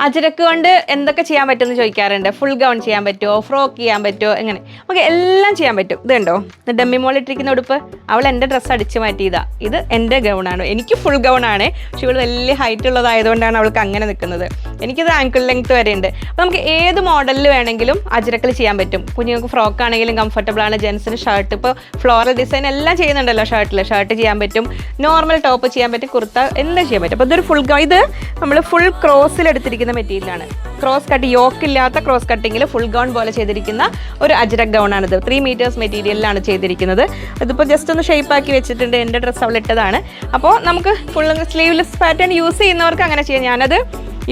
അജരക്ക് കൊണ്ട് എന്തൊക്കെ ചെയ്യാൻ പറ്റുമെന്ന് ചോദിക്കാറുണ്ട്. ഫുൾ ഗൗൺ ചെയ്യാൻ പറ്റുമോ ഫ്രോക്ക് ചെയ്യാൻ പറ്റുമോ എങ്ങനെ? നമുക്ക് എല്ലാം ചെയ്യാൻ പറ്റും. ഇത് കണ്ടോ? ഡമ്മി മോൾ ഇട്ടിരിക്കുന്ന ഉടുപ്പ്. അവൾ എന്റെ ഡ്രസ്സ് അടിച്ച് മാറ്റിയതാ. ഇത് എന്റെ ഗൗണാണ് എനിക്ക് ഫുൾ ഗൗൺ ആണ്. പക്ഷെ ഇവൾ വലിയ ഹൈറ്റ് ഉള്ളതായതുകൊണ്ടാണ് അവൾക്ക് അങ്ങനെ നിൽക്കുന്നത്. എനിക്കിത് ആങ്കിൾ ലെങ്ത് വരെ ഉണ്ട്. അപ്പോൾ നമുക്ക് ഏത് മോഡലിൽ വേണമെങ്കിലും അജരക്കിൽ ചെയ്യാൻ പറ്റും. കുഞ്ഞുങ്ങൾക്ക് ഫ്രോക്ക് ആണെങ്കിലും കംഫർട്ടബിൾ ആണ്. ജെൻസിന് ഷർട്ട് ഇപ്പോൾ ഫ്ലോറൽ ഡിസൈൻ എല്ലാം ചെയ്യുന്നുണ്ടല്ലോ ഷർട്ടിൽ ഷർട്ട് ചെയ്യാൻ പറ്റും. നോർമൽ ടോപ്പ് ചെയ്യാൻ പറ്റും. കുർത്ത എല്ലാം ചെയ്യാൻ പറ്റും. അപ്പോൾ ഇതൊരു ഫുൾ ഗൗൺ ഇത് നമ്മൾ ഫുൾ ക്രോസിൽ എടുത്തിരിക്കുന്ന മെറ്റീരിയലാണ് ക്രോസ് കട്ട് യോക്ക് ഇല്ലാത്ത ക്രോസ് കട്ടിങ്ങിൽ ഫുൾ ഗൗൺ പോലെ ചെയ്തിരിക്കുന്ന ഒരു അജ്രക് ഗൗൺ ആണിത്. ത്രീ മീറ്റേഴ്സ് മെറ്റീരിയലിലാണ് ചെയ്തിരിക്കുന്നത്. ഇതിപ്പോൾ ജസ്റ്റ് ഒന്ന് ഷേപ്പ് ആക്കി വെച്ചിട്ടുണ്ട്. എന്റെ ഡ്രസ്സ് അവൾ ഇട്ടതാണ്. അപ്പോൾ നമുക്ക് ഫുൾ സ്ലീവ്ലെസ് പാറ്റേൺ യൂസ് ചെയ്യുന്നവർക്ക് അങ്ങനെ ചെയ്യാം. ഞാനത്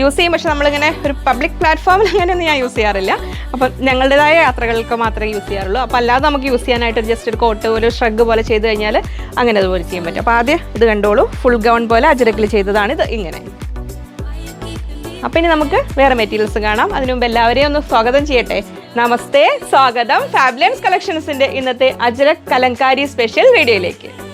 യൂസ് ചെയ്യും. പക്ഷെ നമ്മളിങ്ങനെ ഒരു പബ്ലിക് പ്ലാറ്റ്ഫോമിൽ അങ്ങനെയൊന്നും ഞാൻ യൂസ് ചെയ്യാറില്ല. അപ്പം ഞങ്ങളുടേതായ യാത്രകൾക്ക് മാത്രമേ യൂസ് ചെയ്യാറുള്ളൂ. അപ്പോൾ അല്ലാതെ നമുക്ക് യൂസ് ചെയ്യാനായിട്ട് ജസ്റ്റ് ഒരു കോട്ട് ഒരു ഷ്രഗ് പോലെ ചെയ്ത് കഴിഞ്ഞാൽ അങ്ങനെ അതുപോലെ ചെയ്യാൻ പറ്റും. അപ്പോൾ ആദ്യം ഇത് കണ്ടോളൂ. ഫുൾ ഗൗൺ പോലെ അജരക്കിൽ ചെയ്തതാണ് ഇത് ഇങ്ങനെ. അപ്പം ഇനി നമുക്ക് വേറെ മെറ്റീരിയൽസ് കാണാം. അതിനു മുമ്പ് എല്ലാവരെയും ഒന്ന് സ്വാഗതം ചെയ്യട്ടെ. നമസ്തേ സ്വാഗതം. ഫാബ്ലൻസ് കളക്ഷൻസിന്റെ ഇന്നത്തെ അജരക് കലങ്കാരി സ്പെഷ്യൽ വീഡിയോയിലേക്ക്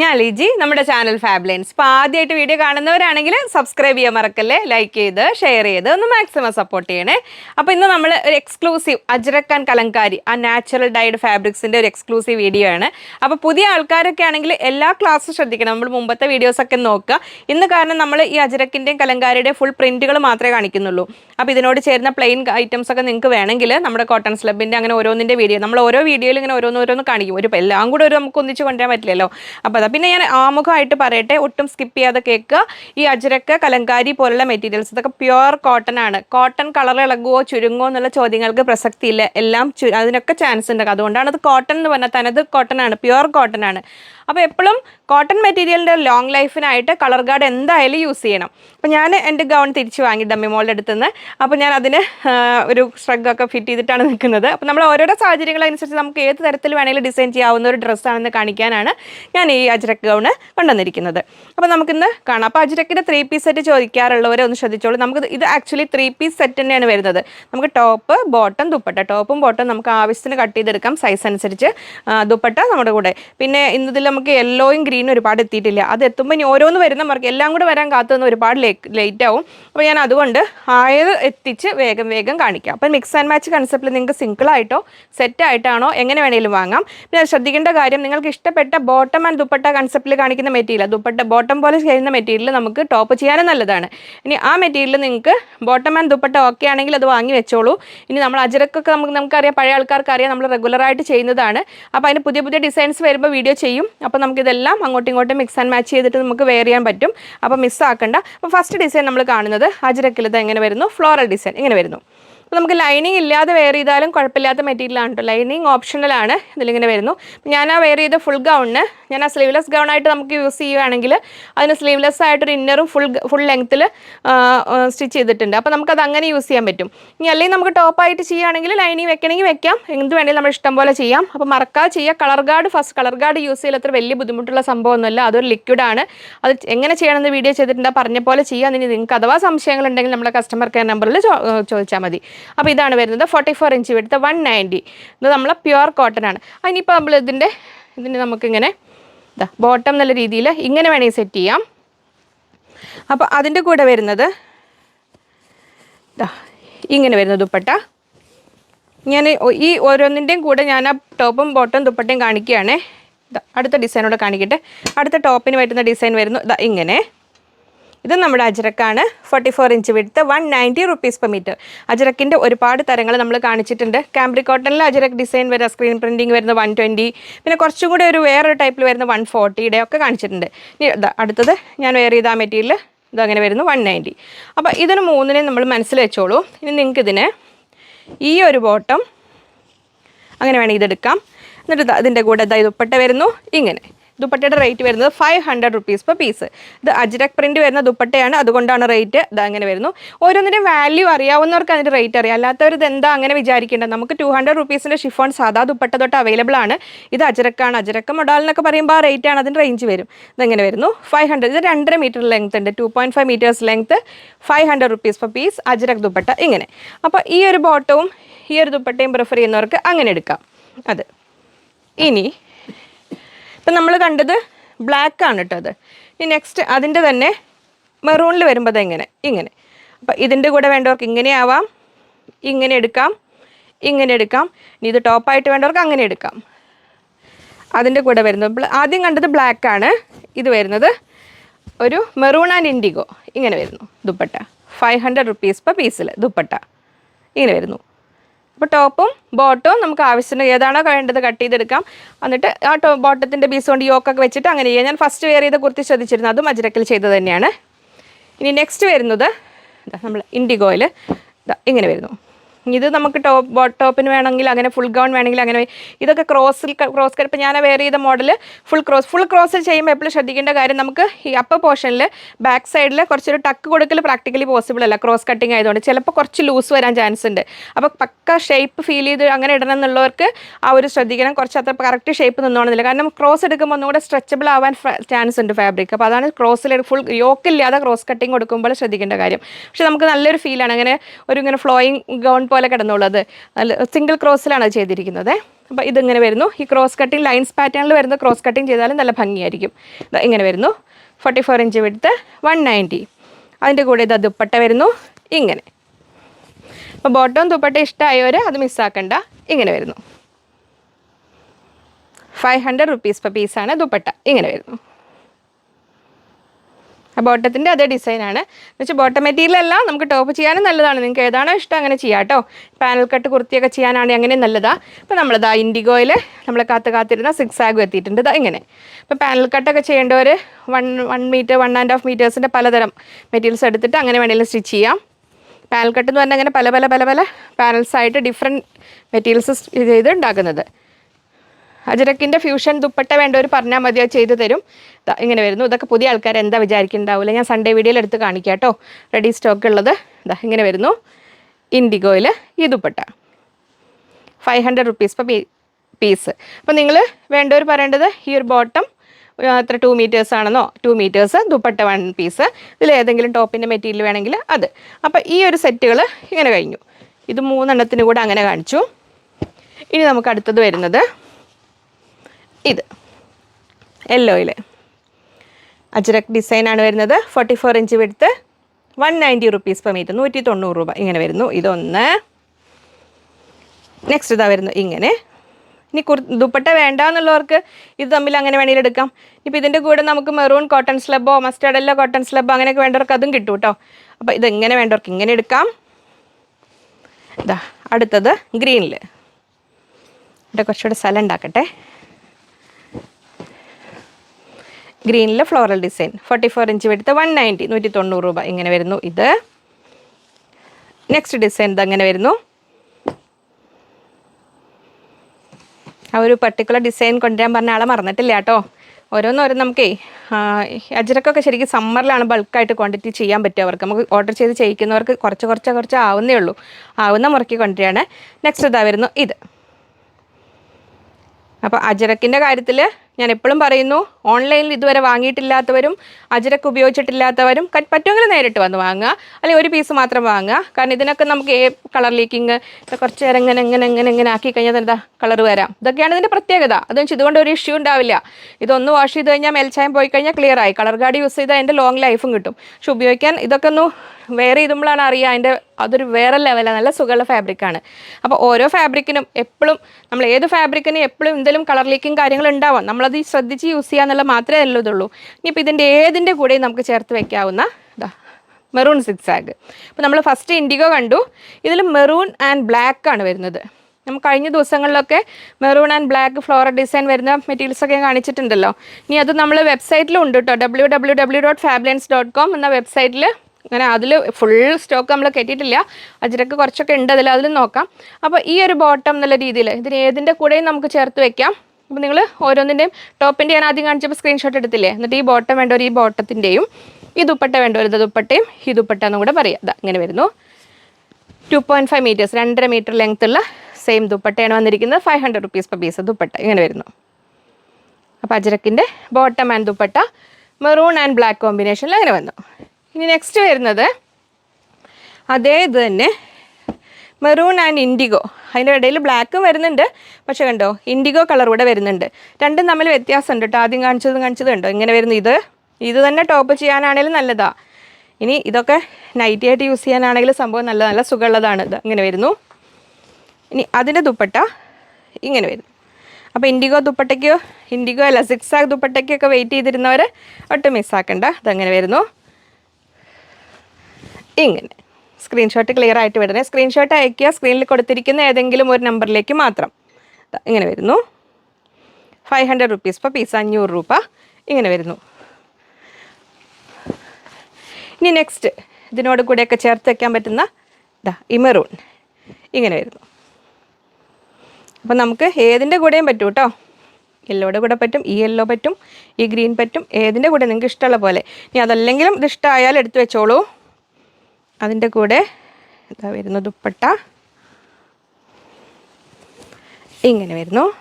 ഞാൻ ലിജി നമ്മുടെ ചാനൽ ഫാബ്ലൈൻസ്. ഇപ്പോൾ ആദ്യമായിട്ട് വീഡിയോ കാണുന്നവരാണെങ്കിൽ സബ്സ്ക്രൈബ് ചെയ്യാൻ മറക്കല്ലേ ലൈക്ക് ചെയ്ത് ഷെയർ ചെയ്ത് ഒന്ന് മാക്സിമം സപ്പോർട്ട് ചെയ്യണേ. അപ്പോൾ ഇന്ന് നമ്മൾ ഒരു എക്സ്ക്ലൂസീവ് അജ്രക്കാൻ കലങ്കാരി ആ നാച്ചുറൽ ഡൈഡ് ഫാബ്രിക്സിന്റെ ഒരു എക്സ്ക്ലൂസീവ് വീഡിയോ ആണ്. അപ്പോൾ പുതിയ ആൾക്കാരൊക്കെ ആണെങ്കിൽ എല്ലാ ക്ലാസ്സും ശ്രദ്ധിക്കണം. നമ്മൾ മുമ്പത്തെ വീഡിയോസൊക്കെ നോക്കുക. ഇന്ന് കാരണം നമ്മൾ ഈ അജ്രക്കിന്റെയും കലങ്കാരിയുടെയും ഫുൾ പ്രിന്റുകൾ മാത്രമേ കാണിക്കുന്നുള്ളൂ. അപ്പോൾ ഇതിനോട് ചേരുന്ന പ്ലെയിൻ ഐറ്റംസ് ഒക്കെ നിങ്ങൾക്ക് വേണമെങ്കിൽ നമ്മുടെ കോട്ടൺ സ്ലബിന്റെ അങ്ങനെ ഓരോന്നിന്റെ വീഡിയോ നമ്മൾ ഓരോ വീഡിയോയിൽ ഇങ്ങനെ ഓരോന്നോരോന്ന് കാണിക്കും. ഒരു എല്ലാം കൂടെ ഒരു നമുക്ക് ഒന്നിച്ച് കൊണ്ടുവരാൻ പറ്റില്ലല്ലോ. അപ്പോൾ പിന്നെ ഞാൻ ആമുഖമായിട്ട് പറയട്ടെ ഒട്ടും സ്കിപ്പ് ചെയ്യാതെ കേൾക്കുക. ഈ അജരക്ക കലങ്കാരി പോലുള്ള മെറ്റീരിയൽസ് ഇതൊക്കെ പ്യുവർ കോട്ടൺ ആണ്. കോട്ടൺ കളർ ഇളകുവോ ചുരുങ്ങോ എന്നുള്ള ചോദ്യങ്ങൾക്ക് പ്രസക്തിയില്ല എല്ലാം അതിനൊക്കെ ചാൻസ് ഉണ്ട്. അതുകൊണ്ടാണ് അത് കോട്ടൺ എന്ന് പറഞ്ഞാൽ തനത് കോട്ടൺ ആണ് പ്യുവർ കോട്ടൺ ആണ്. അപ്പോൾ എപ്പോഴും കോട്ടൺ മെറ്റീരിയലിന്റെ ലോങ് ലൈഫിനായിട്ട് കളർ ഗാർഡ് എന്തായാലും യൂസ് ചെയ്യണം. അപ്പോൾ ഞാൻ എന്റെ ഗൗൺ തിരിച്ച് വാങ്ങി ഡമ്മി മോളുടെ അടുത്ത് നിന്ന് അപ്പോൾ ഞാൻ അതിന് ഒരു ഒരു സ്ട്രഗൊക്കെ ഫിറ്റ് ചെയ്തിട്ടാണ് നിൽക്കുന്നത്. അപ്പോൾ നമ്മൾ ഓരോരോ സാഹചര്യങ്ങളനുസരിച്ച് നമുക്ക് ഏത് തരത്തിൽ വേണമെങ്കിലും ഡിസൈൻ ചെയ്യാവുന്ന ഒരു ഡ്രസ്സാണെന്ന് കാണിക്കാനാണ് ഞാൻ ഈ അജ്രക്ക് ഗൗണ് കൊണ്ടുവന്നിരിക്കുന്നത്. അപ്പോൾ നമുക്കിന്ന് കാണാം. അപ്പോൾ അജ്രക്കിന്റെ ത്രീ പീസ് സെറ്റ് ചോദിക്കാറുള്ളവരെ ഒന്ന് ശ്രദ്ധിച്ചോളൂ. നമുക്ക് ഇത് ആക്ച്വലി ത്രീ പീസ് സെറ്റ് തന്നെയാണ് വരുന്നത്. നമുക്ക് ടോപ്പ് ബോട്ടം ദുപ്പട്ട. ടോപ്പും ബോട്ടം നമുക്ക് ആവശ്യത്തിന് കട്ട് ചെയ്തെടുക്കാം. സൈസ് അനുസരിച്ച് ദുപ്പട്ട നമ്മുടെ കൂടെ. പിന്നെ ഇന്നതിൽ നമുക്ക് യെല്ലോയും ഗ്രീനും ഒരുപാട് എത്തിയിട്ടില്ല. അത് എത്തുമ്പോൾ ഇനി ഓരോന്ന് വരുന്നവർക്ക് എല്ലാം കൂടെ വരാൻ കാത്തുനിന്ന് ഒരുപാട് ലേറ്റ് ആവും. അപ്പോൾ ഞാൻ അതുകൊണ്ട് ആയത് എത്തിച്ച് വേഗം വേഗം കാണിക്കാം. അപ്പം മിക്സ് ആൻഡ് മാച്ച് കൺസെപ്റ്റിൽ നിങ്ങൾക്ക് സിംഗിളായിട്ടോ സെറ്റ് ആയിട്ടാണോ എങ്ങനെ വേണേലും വാങ്ങാം. പിന്നെ ശ്രദ്ധിക്കേണ്ട കാര്യം നിങ്ങൾക്ക് ഇഷ്ടപ്പെട്ട ബോട്ടം ആൻഡ് ദുപ്പട്ട കൺസെപ്റ്റിൽ കാണിക്കുന്ന മെറ്റീരിയൽ ദുപ്പട്ട ബോട്ടം പോലെ ചെയ്യുന്ന മെറ്റീരിയൽ നമുക്ക് ടോപ്പ് ചെയ്യാനും നല്ലതാണ്. ഇനി ആ മെറ്റീരിയൽ നിങ്ങൾക്ക് ബോട്ടം ആൻഡ് ദുപ്പട്ട ഓക്കെ ആണെങ്കിൽ അത് വാങ്ങി വെച്ചോളൂ. ഇനി നമ്മൾ അജരക്കൊക്കെ നമുക്ക് നമുക്കറിയാം പഴയ ആൾക്കാർക്ക് അറിയാം നമ്മൾ റെഗുലറായിട്ട് ചെയ്യുന്നതാണ്. അപ്പോൾ അതിന് പുതിയ പുതിയ ഡിസൈൻസ് വരുമ്പോൾ വീഡിയോ ചെയ്യും. അപ്പോൾ നമുക്കിതെല്ലാം അങ്ങോട്ടും ഇങ്ങോട്ടും മിക്സ് ആൻഡ് മാച്ച് ചെയ്തിട്ട് നമുക്ക് വെയർ ചെയ്യാൻ പറ്റും. അപ്പോൾ മിസ്സാക്കണ്ട അപ്പോൾ ഫസ്റ്റ് ഡിസൈൻ നമ്മൾ കാണുന്നത് അജരക്കിലത് എങ്ങനെ വരുന്നു? ഫ്ലോറൽ ഡിസൈൻ ഇങ്ങനെ വരുന്നു. അപ്പോൾ നമുക്ക് ലൈനിങ് ഇല്ലാതെ വെയർ ചെയ്താലും കുഴപ്പമില്ലാത്ത മെറ്റീരിയലാണ് കേട്ടോ ലൈനിങ് ഓപ്ഷണലാണ് ഇതിലിങ്ങനെ വരുന്നു. ഞാൻ ആ വെയർ ചെയ്ത ഫുൾ ഗൗണിന് ഞാൻ ആ സ്ലീവ്ലെസ് ഗൗണായിട്ട് നമുക്ക് യൂസ് ചെയ്യുകയാണെങ്കിൽ അതിന് സ്ലീവ്ലെസ് ആയിട്ടൊരു ഇന്നറും ഫുൾ ഫുൾ ലെങ്ത്തിൽ സ്റ്റിച്ച് ചെയ്തിട്ടുണ്ട്. അപ്പോൾ നമുക്കത് അങ്ങനെ യൂസ് ചെയ്യാൻ പറ്റും. ഇനി അല്ലെങ്കിൽ നമുക്ക് ടോപ്പായിട്ട് ചെയ്യുകയാണെങ്കിൽ ലൈനിങ് വെക്കണമെങ്കിൽ വെക്കാം. എന്ത് വേണമെങ്കിലും നമ്മൾ ഇഷ്ടം പോലെ ചെയ്യാം. അപ്പോൾ മറക്കാതെ ചെയ്യുക. Colour guard first colour guard use ചെയ്യൽ അത്ര വലിയ ബുദ്ധിമുട്ടുള്ള സംഭവമൊന്നുമല്ല. അതൊരു ലിക്വിഡാണ് അത് എങ്ങനെ ചെയ്യണമെന്ന് വീഡിയോ ചെയ്തിട്ടുണ്ട് പറഞ്ഞ പോലെ ചെയ്യാം. ഇനി നിങ്ങൾക്ക് അഥവാ സംശയങ്ങളുണ്ടെങ്കിൽ നമ്മുടെ കസ്റ്റമർ കെയർ നമ്പറിൽ ചോദിച്ചാൽ മതി. അപ്പോൾ ഇതാണ് വരുന്നത് forty four inch width one ninety ഇത് നമ്മളെ പ്യുവർ കോട്ടൺ ആണ്. അതിനിപ്പോൾ നമ്മൾ ഇതിന്റെ ഇതിന് നമുക്കിങ്ങനെ ഇതാ ബോട്ടം നല്ല രീതിയിൽ ഇങ്ങനെ വേണമെങ്കിൽ സെറ്റ് ചെയ്യാം. അപ്പോൾ അതിന്റെ കൂടെ വരുന്നത് ഇതാ ഇങ്ങനെ വരുന്ന ദുപ്പട്ട. ഞാൻ ഈ ഓരോന്നിന്റെയും കൂടെ ഞാൻ ആ ടോപ്പും ബോട്ടം ദുപ്പട്ടയും കാണിക്കുകയാണ്. അടുത്ത ഡിസൈനോടെ കാണിക്കട്ടെ. അടുത്ത ടോപ്പിന് പറ്റുന്ന ഡിസൈൻ വരുന്നു. ഇതാ ഇങ്ങനെ. ഇത് നമ്മുടെ അജരക്കാണ്. Forty four inch width one ninety rupees per metre അജരക്കിന്റെ ഒരുപാട് തരങ്ങൾ നമ്മൾ കാണിച്ചിട്ടുണ്ട്. കാംബ്രി കോട്ടണിൽ അജരക്ക് ഡിസൈൻ വരുന്ന സ്ക്രീൻ പ്രിന്റിങ് വരുന്ന വൺ ട്വന്റി പിന്നെ കുറച്ചും കൂടി ഒരു വേറൊരു ടൈപ്പിൽ വരുന്ന വൺ ഫോർട്ടിയുടെ ഒക്കെ കാണിച്ചിട്ടുണ്ട്. അടുത്തത് ഞാൻ വെയർ ചെയ്ത മെറ്റീരിയൽ ഇതങ്ങനെ വരുന്നു വൺ നയന്റി അപ്പോൾ ഇതിന് മൂന്നിനെ നമ്മൾ മനസ്സിൽ വെച്ചോളൂ. ഇനി നിങ്ങൾക്കിതിന് ഈ ഒരു ബോട്ടം അങ്ങനെ വേണമെങ്കിൽ ഇതെടുക്കാം. എന്നിട്ട് അതിന്റെ കൂടെ ദാ ദുപ്പട്ട വരുന്നു ഇങ്ങനെ. ദുപ്പട്ടയുടെ റേറ്റ് വരുന്നത് five hundred rupees per piece ഇത് അജ്രക് പ്രിന്റ് വരുന്ന ദുപ്പട്ടയാണ്. അതുകൊണ്ടാണ് റേറ്റ് ഇത് അങ്ങനെ വരുന്നു. ഓരോന്നിന്റെ വാല്യൂ അറിയാവുന്നവർക്ക് അതിന്റെ റേറ്റ് അറിയാം. അല്ലാത്തവർ ഇത് എന്താ അങ്ങനെ വിചാരിക്കേണ്ടത്? നമുക്ക് ടു ഹൺഡ്രഡ് റുപ്പീസിന്റെ ഷിഫോൺ സാധാ ദുപ്പട്ട തൊട്ട് അവൈലബിൾ ആണ്. ഇത് അജിരക്കാണ്. അജ്രക്ക് മൊഡാൽ എന്നൊക്കെ പറയുമ്പോൾ ആ റേറ്റ് ആണ്. അതിന്റെ റേഞ്ച് വരും. ഇതെങ്ങനെ വരുന്നു. ഫൈവ് ഹൺഡ്രഡ് ഇത് രണ്ടര മീറ്റർ ലെങ്ത് ഉണ്ട്. Two point five metres length five hundred rupees per piece ajrak dupatta. ഇങ്ങനെ. അപ്പോൾ ഈ ഒരു ബോട്ടവും ഈ ഒരു ദുപ്പട്ടയും പ്രിഫർ ചെയ്യുന്നവർക്ക് അങ്ങനെ എടുക്കാം. അത്. ഇനി ഇപ്പം നമ്മൾ കണ്ടത് ബ്ലാക്ക് ആണ് കേട്ടോ അത്. ഇനി നെക്സ്റ്റ് അതിന്റെ തന്നെ മെറൂണിൽ വരുമ്പോൾ ഇങ്ങനെ ഇങ്ങനെ. അപ്പം ഇതിന്റെ കൂടെ വേണ്ടവർക്ക് ഇങ്ങനെ ആവാം ഇങ്ങനെ എടുക്കാം ഇങ്ങനെ എടുക്കാം. ഇനി ഇത് ടോപ്പായിട്ട് വേണ്ടവർക്ക് അങ്ങനെ എടുക്കാം. അതിന്റെ കൂടെ വരുന്നത് ആദ്യം കണ്ടത് ബ്ലാക്ക് ആണ്. ഇത് വരുന്നത് ഒരു മെറൂൺ ആൻഡ് ഇൻഡിഗോ ഇങ്ങനെ വരുന്നു dupatta. Five hundred rupees per പീസിൽ ദുപ്പട്ട. ഇങ്ങനെ വരുന്നു. അപ്പോൾ ടോപ്പും ബോട്ടവും നമുക്ക് ആവശ്യത്തിന് ഏതാണോ വേണ്ടത് കട്ട് ചെയ്തെടുക്കാം. എന്നിട്ട് ആ ടോ ബോട്ടത്തിന്റെ പീസ് കൊണ്ട് യോക്കൊക്കെ വെച്ചിട്ട് അങ്ങനെ ചെയ്യാം ഞാൻ ഫസ്റ്റ് വെയർ ചെയ്ത കുർത്തി ശ്രദ്ധിച്ചിരുന്നു അതും അജിരക്കിൽ ചെയ്തത് തന്നെയാണ്. ഇനി നെക്സ്റ്റ് വരുന്നത് നമ്മൾ ഇൻഡിഗോയിൽ ഇങ്ങനെ വരുന്നു. ഇത് നമുക്ക് ടോപ്പ് ടോപ്പിന് വേണമെങ്കിൽ അങ്ങനെ ഫുൾ ഗൗൺ വേണമെങ്കിൽ അങ്ങനെ ഇതൊക്കെ ക്രോസിൽ ക്രോസ് കട്ട് ഇപ്പോൾ ഞാൻ വെയർ ചെയ്ത model full cross full cross ചെയ്യുമ്പോൾ എപ്പോഴും ശ്രദ്ധിക്കേണ്ട കാര്യം നമുക്ക് ഈ അപ്പർ പോർഷനിൽ ബാക്ക് സൈഡിൽ കുറച്ചൊരു ടക്ക് കൊടുക്കൽ പ്രാക്ടിക്കലി പോസിബിൾ അല്ല ക്രോസ് കട്ടിങ് ആയതുകൊണ്ട്. ചിലപ്പോൾ കുറച്ച് ലൂസ് വരാൻ ചാൻസ് ഉണ്ട്. അപ്പോൾ പക്ക ഷേപ്പ് ഫീൽ ചെയ്ത് അങ്ങനെ ഇടണം എന്നുള്ളവർക്ക് ആ ഒരു ശ്രദ്ധിക്കണം. കുറച്ച് അത്ര കറക്റ്റ് ഷേപ്പ് നിന്നോണമെന്നില്ല കാരണം ക്രോസ് എടുക്കുമ്പോൾ ഒന്നുകൂടെ സ്ട്രെച്ചബിൾ ആവാൻ ചാൻസ് ഉണ്ട് ഫാബ്രിക് അപ്പോൾ അതാണ് ക്രോസിൽ ഫുൾ യോക്കില്ലാതെ ക്രോസ് കട്ടിങ് കൊടുക്കുമ്പോൾ ശ്രദ്ധിക്കേണ്ട കാര്യം. പക്ഷേ നമുക്ക് നല്ലൊരു ഫീലാണ് അങ്ങനെ ഒരു ഇങ്ങനെ ഫ്ലോയിങ് ഗൗൺ പോലെ കിടന്നുള്ളത്. സിംഗിൾ ക്രോസിലാണ് ചെയ്തിരിക്കുന്നത്. അപ്പോൾ ഇതിങ്ങനെ വരുന്നു. ഈ ക്രോസ് കട്ടിങ് ലൈൻസ് പാറ്റേണിൽ വരുന്ന ക്രോസ് കട്ടിങ് ചെയ്താലും നല്ല ഭംഗിയായിരിക്കും. ഇങ്ങനെ വരുന്നു. Forty four inch width one ninety അതിന്റെ കൂടെ ഇത് ദുപ്പട്ട വരുന്നു. ഇങ്ങനെ. അപ്പോൾ ബോട്ടവും ദുപ്പട്ട ഇഷ്ടമായവർ അത് മിസ്സാക്കണ്ട ഇങ്ങനെ വരുന്നു. ഫൈവ് ഹൺഡ്രഡ് റുപ്പീസ് പെർ പീസാണ് ദുപ്പട്ട. ഇങ്ങനെ വരുന്നു. ബോട്ടത്തിന്റെ അതേ ഡിസൈനാണ്. എന്ന് വെച്ചാൽ ബോട്ടം മെറ്റീരിയൽ അല്ല നമുക്ക് ടോപ്പ് ചെയ്യാനും നല്ലതാണ്. നിങ്ങൾക്ക് ഏതാണോ ഇഷ്ടം അങ്ങനെ ചെയ്യാം കേട്ടോ പാനൽ കട്ട് കുർത്തിയൊക്കെ ചെയ്യാനാണെങ്കിൽ അങ്ങനെ നല്ലതാണ് ഇപ്പോൾ നമ്മളിതാ ഇൻഡിഗോയിൽ നമ്മൾ കാത്ത് കാത്തിരുന്ന സിക്സ് ആഗും എത്തിയിട്ടുണ്ട്. ഇതാ ഇങ്ങനെ. ഇപ്പോൾ പാനൽ കട്ടൊക്കെ ചെയ്യേണ്ടവർ one one metre one and half മീറ്റേഴ്സിന്റെ പലതരം മെറ്റീരിയൽസ് എടുത്തിട്ട് അങ്ങനെ വേണമെങ്കിലും സ്റ്റിച്ച് ചെയ്യാം. പാനൽ കട്ട് എന്ന് പറഞ്ഞാൽ അങ്ങനെ പല പല പല പല പാനൽസായിട്ട് ഡിഫറെന്റ് മെറ്റീരിയൽസ് ചെയ്ത് ഉണ്ടാക്കുന്നത്. അജരക്കിന്റെ ഫ്യൂഷൻ ദുപ്പട്ട വേണ്ടവർ പറഞ്ഞാൽ മതി അത് ചെയ്തു തരും. ഇങ്ങനെ വരുന്നു. ഇതൊക്കെ പുതിയ ആൾക്കാർ എന്താ വിചാരിക്കുന്നുണ്ടാവില്ല ഞാൻ സൺഡേ വീഡിയോയിൽ എടുത്ത് കാണിക്കാം കേട്ടോ. റെഡി സ്റ്റോക്ക് ഉള്ളത്. ഇതാ ഇങ്ങനെ വരുന്നു. ഇൻഡിഗോയിൽ ഈ dupatta. Five hundred rupees per piece അപ്പോൾ നിങ്ങൾ വേണ്ടവർ പറയേണ്ടത് ഈ ഒരു ബോട്ടം അത്ര ടു മീറ്റേഴ്സ് ആണെന്നോ? Two metres dupatta one piece ഇതിൽ ഏതെങ്കിലും ടോപ്പിന്റെ മെറ്റീരിയൽ വേണമെങ്കിൽ അത്. അപ്പോൾ ഈ ഒരു സെറ്റുകൾ ഇങ്ങനെ കഴിഞ്ഞു. ഇത് മൂന്നെണ്ണത്തിന് കൂടെ അങ്ങനെ കാണിച്ചു. ഇനി നമുക്ക് അടുത്തത് വരുന്നത് ഇത്. യെല്ലോയിൽ അജ്രക് ഡിസൈനാണ് വരുന്നത്. Forty four inch width one ninety rupees per metre നൂറ്റി തൊണ്ണൂറ് രൂപ ഇങ്ങനെ വരുന്നു. ഇതൊന്ന്. നെക്സ്റ്റ് ഇതാ വരുന്നു. ഇങ്ങനെ. ഇനി കുർ ദുപ്പട്ട വേണ്ട എന്നുള്ളവർക്ക് ഇത് തമ്മിൽ അങ്ങനെ വേണമെങ്കിൽ എടുക്കാം. ഇപ്പോൾ ഇതിന്റെ കൂടെ നമുക്ക് മെറൂൺ കോട്ടൺ സ്ലബോ മസ്റ്റേഡല്ലോ കോട്ടൺ സ്ലബോ അങ്ങനെയൊക്കെ വേണ്ടവർക്ക് അതും കിട്ടും കേട്ടോ അപ്പോൾ ഇതെങ്ങനെ വേണ്ടവർക്ക് ഇങ്ങനെ എടുക്കാം. ഇതാ അടുത്തത് ഗ്രീനിൽ ഇവിടെ കുറച്ചുകൂടെ സ്ഥലം ഉണ്ടാക്കട്ടെ. ഗ്രീനിൽ floral design forty four inch width one ninety നൂറ്റി തൊണ്ണൂറ് രൂപ. ഇങ്ങനെ വരുന്നു ഇത്. നെക്സ്റ്റ് ഡിസൈൻ ഇത് അങ്ങനെ വരുന്നു. ആ ഒരു പർട്ടിക്കുലർ ഡിസൈൻ കൊണ്ടുവരാൻ പറഞ്ഞ ആളെ മറന്നിട്ടില്ല കേട്ടോ. ഓരോന്നോരോ നമുക്കേ അജ്രക്കൊക്കെ ശരിക്കും സമ്മറിലാണ് ബൾക്കായിട്ട് ക്വാണ്ടിറ്റി ചെയ്യാൻ പറ്റും അവർക്ക് നമുക്ക് ഓർഡർ ചെയ്ത് ചെയ്യിക്കുന്നവർക്ക് കുറച്ച് കുറച്ച് കുറച്ച് ആവുന്നേ ഉള്ളൂ. ആവുന്ന മുറയ്ക്ക് കൊണ്ടുവരികയാണ്. നെക്സ്റ്റ് ഇതാ വരുന്നു ഇത്. അപ്പോൾ അജരക്കിന്റെ കാര്യത്തിൽ ഞാൻ എപ്പോഴും പറയുന്നു ഓൺലൈനിൽ ഇതുവരെ വാങ്ങിയിട്ടില്ലാത്തവരും അജരക്ക് ഉപയോഗിച്ചിട്ടില്ലാത്തവരും പറ്റുമെങ്കിൽ നേരിട്ട് വന്ന് വാങ്ങുക അല്ലെങ്കിൽ ഒരു പീസ് മാത്രം വാങ്ങുക. കാരണം ഇതിനൊക്കെ നമുക്ക് ഏ കളർ ലീക്കിങ് കുറച്ച് നേരം ഇങ്ങനെ ഇങ്ങനെ ഇങ്ങനെ ഇങ്ങനെ ആക്കി കഴിഞ്ഞാൽ എന്താ കളർ വരാം. ഇതൊക്കെയാണ് ഇതിന്റെ പ്രത്യേകത. അതെന്ന് വെച്ചാൽ ഇതുകൊണ്ട് ഒരു ഇഷ്യൂ ഉണ്ടാവില്ല. ഇതൊന്ന് വാഷ് ചെയ്ത് കഴിഞ്ഞാൽ മെൽച്ചായം പോയി കഴിഞ്ഞാൽ ക്ലിയർ ആയി. കളർ ഗാർഡ് യൂസ് ചെയ്താൽ അതിന്റെ ലോങ് ലൈഫും കിട്ടും. പക്ഷെ ഉപയോഗിക്കാൻ ഇതൊക്കെ ഒന്ന് വേറെ ചെയ്തുമ്പോഴാണ് അറിയുക അതിന്റെ അതൊരു വേറെ ലെവലാണ് നല്ല സുഖമുള്ള ഫാബ്രിക്കാണ് അപ്പോൾ ഓരോ ഫാബ്രിക്കിനും എപ്പോഴും നമ്മൾ ഏത് ഫാബ്രിക്കിനും എപ്പോഴും എന്തെങ്കിലും കളർ ലീക്കും കാര്യങ്ങൾ ഉണ്ടാവാം. നമ്മളത് ശ്രദ്ധിച്ച് യൂസ് ചെയ്യുക എന്നുള്ള മാത്രമേ അല്ല ഇതുള്ളൂ ഇനിയിപ്പോൾ ഇതിന്റെ ഏതിന്റെ കൂടെയും നമുക്ക് ചേർത്ത് വെക്കാവുന്ന ഇതാ മെറൂൺ സിക്സ് ആഗ് അപ്പോൾ നമ്മൾ ഫസ്റ്റ് ഇൻഡിഗോ കണ്ടു. ഇതിൽ മെറൂൺ ആൻഡ് ബ്ലാക്ക് ആണ് വരുന്നത്. നമ്മൾ കഴിഞ്ഞ ദിവസങ്ങളിലൊക്കെ maroon and black floral design വരുന്ന മെറ്റീരിയൽസ് ഒക്കെ കാണിച്ചിട്ടുണ്ടല്ലോ. ഇനി അത് നമ്മൾ വെബ്സൈറ്റിലും ഉണ്ട് കേട്ടോ W W W dot Fablens dot com എന്ന വെബ്സൈറ്റിൽ അങ്ങനെ അതിൽ ഫുൾ സ്റ്റോക്ക് നമ്മൾ കെട്ടിയിട്ടില്ല. അജിരക്ക് കുറച്ചൊക്കെ ഉണ്ട് അതിൽ അതിൽ നോക്കാം. അപ്പോൾ ഈ ഒരു ബോട്ടം എന്നുള്ള രീതിയിൽ ഇതിന് ഏതിന്റെ കൂടെയും നമുക്ക് ചേർത്ത് വെക്കാം. അപ്പോൾ നിങ്ങൾ ഓരോന്നിന്റെയും ടോപ്പിന്റെ ഞാൻ ആദ്യം കാണിച്ചപ്പോൾ സ്ക്രീൻഷോട്ട് എടുത്തില്ലേ? എന്നിട്ട് ഈ ബോട്ടം വേണ്ടവർ ഈ ബോട്ടത്തിന്റെയും ഈ ദുപ്പട്ട വേണ്ടവർ ഇത് ദുപ്പട്ടയും ഈ ദുപ്പട്ട എന്നും കൂടെ പറയാം. അതാ ഇങ്ങനെ വരുന്നു. ടു പോയിന്റ് ഫൈവ് മീറ്റേഴ്സ് രണ്ടര മീറ്റർ ലെങ്ത് ഉള്ള സെയിം ദുപ്പട്ടയാണ് വന്നിരിക്കുന്നത്. Five hundred rupees per piece dupatta. ഇങ്ങനെ വരുന്നു. അപ്പോൾ അജരക്കിന്റെ bottom and dupatta maroon and black കോമ്പിനേഷനിൽ അങ്ങനെ വന്നു. ഇനി നെക്സ്റ്റ് വരുന്നത് അതേ ഇത് തന്നെ മെറൂൺ ആൻഡ് ഇൻഡിഗോ അതിന്റെ ഇടയിൽ ബ്ലാക്കും വരുന്നുണ്ട്. പക്ഷേ കണ്ടോ ഇൻഡിഗോ കളർ കൂടെ വരുന്നുണ്ട്. രണ്ടും തമ്മിൽ വ്യത്യാസമുണ്ട് കേട്ടോ ആദ്യം കാണിച്ചതും കാണിച്ചത് കണ്ടോ ഇങ്ങനെ വരുന്നു ഇത്. ഇത് തന്നെ ടോപ്പ് ചെയ്യാനാണെങ്കിലും നല്ലതാണ് ഇനി ഇതൊക്കെ നൈറ്റി ആയിട്ട് യൂസ് ചെയ്യാനാണെങ്കിലും സംഭവം നല്ല നല്ല സുഖമുള്ളതാണ്. ഇത് ഇങ്ങനെ വരുന്നു. ഇനി അതിന്റെ ദുപ്പട്ട ഇങ്ങനെ വരുന്നു. അപ്പോൾ ഇൻഡിഗോ ദുപ്പട്ടയ്ക്കോ ഇൻഡിഗോ അല്ല സിക്സാക് ദുപ്പട്ടയ്ക്കൊക്കെ വെയിറ്റ് ചെയ്തിരുന്നവർ ഒട്ടും മിസ്സാക്കണ്ട ഇതങ്ങനെ വരുന്നു. ഇങ്ങനെ. സ്ക്രീൻഷോട്ട് ക്ലിയർ ആയിട്ട് വിടണേ. സ്ക്രീൻഷോട്ട് അയക്കുക സ്ക്രീനിൽ കൊടുത്തിരിക്കുന്ന ഏതെങ്കിലും ഒരു നമ്പറിലേക്ക് മാത്രം. ഇങ്ങനെ വരുന്നു. ഫൈവ് ഹൺഡ്രഡ് റുപ്പീസ് ഇപ്പോൾ പീസ് അഞ്ഞൂറ് രൂപ. ഇങ്ങനെ വരുന്നു. ഇനി നെക്സ്റ്റ് ഇതിനോട് കൂടെയൊക്കെ ചേർത്ത് വയ്ക്കാൻ പറ്റുന്ന ഇതാ ഇമറൂൺ ഇങ്ങനെ വരുന്നു. അപ്പം നമുക്ക് ഏതിന്റെ കൂടെയും പറ്റും കേട്ടോ യെല്ലോയുടെ കൂടെ പറ്റും ഈ യെല്ലോ പറ്റും ഈ ഗ്രീൻ പറ്റും. ഏതിന്റെ കൂടെ നിങ്ങൾക്ക് ഇഷ്ടമുള്ള പോലെ. ഇനി അതല്ലെങ്കിലും ഇത് ഇഷ്ടമായാൽ എടുത്തു വെച്ചോളൂ. അതിന്റെ കൂടെ ഇതാ വരുന്ന ദുപ്പട്ട? ഇങ്ങനെ വരുന്നു.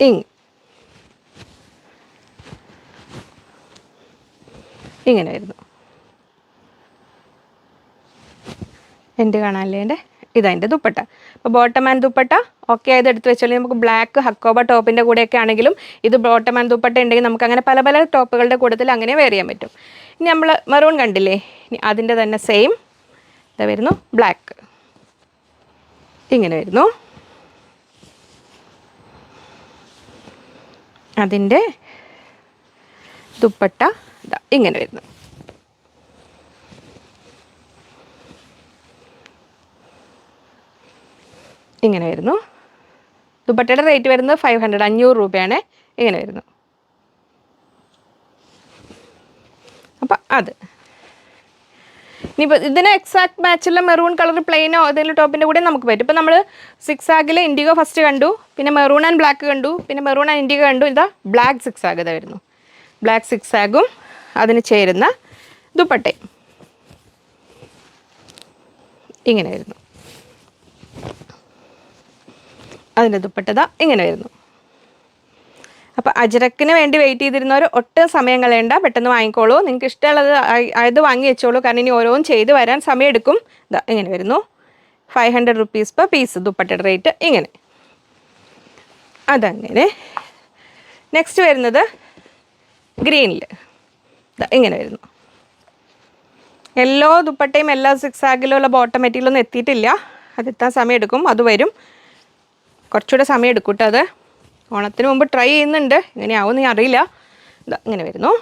ഇങ്. ഇങ്ങനെ വരുന്നു. എന്ത് കാണാനല്ലേ എന്റെ? ഇതതിന്റെ ദുപ്പട്ട. അപ്പോൾ ബോട്ടം ആൻഡ് ദുപ്പട്ട ഓക്കെ ആയത് എടുത്ത് വെച്ചാൽ നമുക്ക് ബ്ലാക്ക് ഹക്കോബ ടോപ്പിന്റെ കൂടെയൊക്കെ ആണെങ്കിലും ഇത് ബോട്ടം ആൻഡ് ദുപ്പട്ട ഉണ്ടെങ്കിൽ നമുക്ക് അങ്ങനെ പല പല ടോപ്പുകളുടെ കൂട്ടത്തിൽ അങ്ങനെ വെയർ ചെയ്യാൻ പറ്റും. ഇനി നമ്മൾ മെറൂൺ കണ്ടില്ലേ? ഇനി അതിന്റെ തന്നെ സെയിം ഇതാ വരുന്നു ബ്ലാക്ക് ഇങ്ങനെ വരുന്നു. അതിന്റെ ദുപ്പട്ട ഇങ്ങനെ വരുന്നു. ഇങ്ങനെ വരുന്നു ദുപ്പട്ടയുടെ റേറ്റ് വരുന്നത് ഫൈവ് ഹൺഡ്രഡ് അഞ്ഞൂറ് രൂപയാണ്. ഇങ്ങനെ വരുന്നു. അപ്പം അത്. ഇനിയിപ്പോൾ ഇതിന് എക്സാക്ട് മാച്ചുള്ള മെറൂൺ കളർ പ്ലെയിനോ ഏതെങ്കിലും ടോപ്പിന്റെ കൂടെ നമുക്ക് പറ്റും. ഇപ്പോൾ നമ്മൾ സിക്സ് ആഗിൽ ഇൻഡിഗോ ഫസ്റ്റ് കണ്ടു പിന്നെ മെറൂൺ ആൻഡ് ബ്ലാക്ക് കണ്ടു പിന്നെ മെറൂൺ ആൻഡ് ഇൻഡിഗോ കണ്ടു ഇതാ ബ്ലാക്ക് സിക്സ് ആഗ് വരുന്നു. ബ്ലാക്ക് സിക്സ് ആഗും അതിന് ചേരുന്ന ദുപ്പട്ടയും. ഇങ്ങനെ വരുന്നു. അതിന്റെ ദുപ്പട്ടത ഇങ്ങനെ വരുന്നു. അപ്പോൾ അജരക്കിന് വേണ്ടി വെയിറ്റ് ചെയ്തിരുന്നവർ ഒട്ടും സമയം കളയണ്ട പെട്ടെന്ന് വാങ്ങിക്കോളൂ. നിങ്ങൾക്ക് ഇഷ്ടമുള്ളത് ആയി- ആയത് വാങ്ങി വെച്ചോളൂ. കാരണം ഇനി ഓരോന്നും ചെയ്ത് വരാൻ സമയമെടുക്കും ഇതാ ഇങ്ങനെ വരുന്നു. Five hundred rupees per piece ദുപ്പട്ടയുടെ റേറ്റ് ഇങ്ങനെ. അതങ്ങനെ. നെക്സ്റ്റ് വരുന്നത് ഗ്രീനിൽ ഇങ്ങനെ വരുന്നു. എല്ലോ ദുപ്പട്ടയും എല്ലാ സിക്സ് ആഗിലുള്ള ബോട്ടം മെറ്റീരിയലൊന്നും എത്തിയിട്ടില്ല. അതെത്താൻ സമയം എടുക്കും അത് വരും. കുറച്ചുകൂടെ സമയം എടുക്കും കേട്ടോ അത്. ഓണത്തിന് മുമ്പ് ട്രൈ ചെയ്യുന്നുണ്ട്. എങ്ങനെയാവും ഞാൻ അറിയില്ല. ഇതാ ഇങ്ങനെ വരുന്നു.